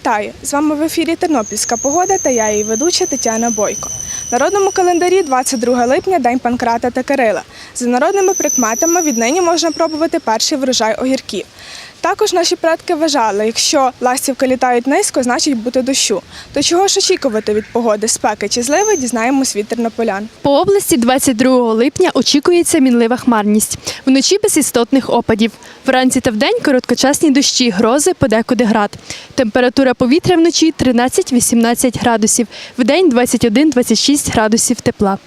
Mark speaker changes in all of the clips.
Speaker 1: Вітаю! З вами в ефірі Тернопільська погода та я її ведуча Тетяна Бойко. В народному календарі 22 липня День Панкрата та Кирила. За народними прикметами віднині можна пробувати перший врожай огірків. Також наші предки вважали, якщо ластівки літають низько, значить бути дощу. То чого ж очікувати від погоди, спеки чи зливи, дізнаємось від тернополян.
Speaker 2: По області 22 липня очікується мінлива хмарність. Вночі без істотних опадів. Вранці та вдень короткочасні дощі, грози, подекуди град. Температура повітря вночі 13-18 градусів, вдень 21-26 градусів тепла.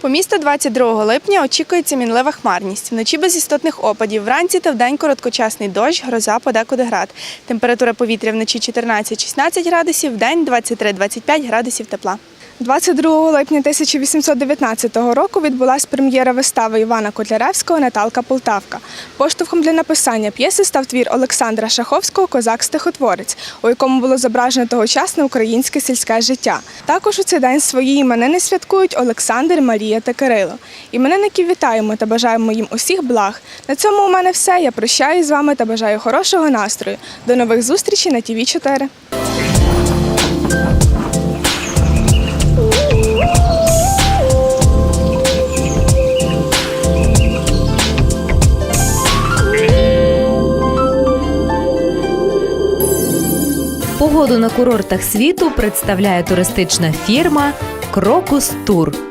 Speaker 1: По місту 22 липня очікується мінлива хмарність. Вночі без істотних опадів. Вранці та вдень короткочасний дощ, гроза подекуди град. Температура повітря вночі 14-16 градусів, вдень 23-25 градусів тепла. 22 липня 1819 року відбулася прем'єра вистави Івана Котляревського Наталка Полтавка. Поштовхом для написання п'єси став твір Олександра Шаховського Козак-стихотворець, у якому було зображено тогочасне українське сільське життя. Також у цей день свої іменини святкують Олександр, Марія та Кирило. Іменинників вітаємо та бажаємо їм усіх благ. На цьому у мене все. Я прощаюсь з вами та бажаю хорошого настрою. До нових зустрічей на ТВ 4
Speaker 3: Погоду на курортах світу представляє туристична фірма Крокус Тур.